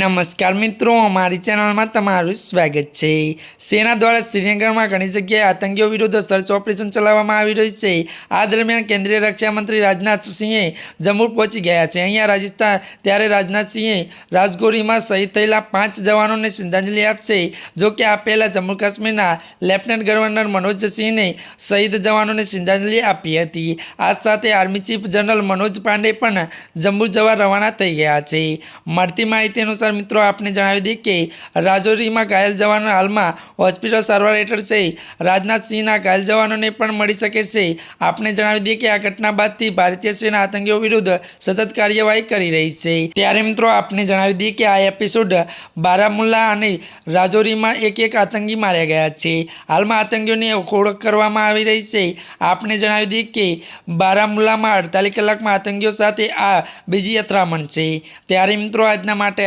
નમસ્કાર મિત્રો, અમારી ચેનલમાં તમારું સ્વાગત છે. સેના દ્વારા શ્રીનગરમાં ઘણી જગ્યાએ આતંકીઓ વિરુદ્ધ સર્ચ ઓપરેશન ચલાવવામાં આવી રહ્યું છે. આ દરમિયાન કેન્દ્રીય રક્ષામંત્રી રાજનાથ સિંહે જમ્મુ પહોંચી ગયા છે. અહીંયા રાજસ્થાન, ત્યારે રાજનાથસિંહે રાજગોરીમાં શહીદ થયેલા પાંચ જવાનોને શ્રદ્ધાંજલિ આપશે. જો કે આ પહેલાં જમ્મુ કાશ્મીરના લેફ્ટનન્ટ ગવર્નર મનોજ સિંહને શહીદ જવાનોને શ્રદ્ધાંજલિ આપી હતી. આ સાથે army chief general Manoj Pande પણ જમ્મુ જવા રવાના થઈ ગયા છે. મળતી માહિતી અનુસાર મિત્રો, આપને જણાવી દઈએ કે રાજૌરીમાં ઘાયલ જવાનો હાલમાં હોસ્પિટલ સારવાર હેઠળ છે. રાજનાથસિંહના ઘાયલ જવાનોને પણ મળી શકે છે. આપને જણાવી દઈએ કે આ ઘટના બાદથી ભારતીય સેના આતંકીઓ વિરુદ્ધ સતત કાર્યવાહી કરી રહી છે. ત્યારે મિત્રો, આપને જણાવી દઈએ કે આ એપિસોડ બારામુલ્લા અને રાજૌરીમાં એક એક આતંકી માર્યા ગયા છે. હાલમાં આતંકીઓની ઓળખ કરવામાં આવી રહી છે. આપને જણાવી દઈએ કે બારામુલ્લામાં અડતાલીસ કલાકમાં આતંકીઓ સાથે આ બીજી અથડામણ છે. ત્યારે મિત્રો, આજના માટે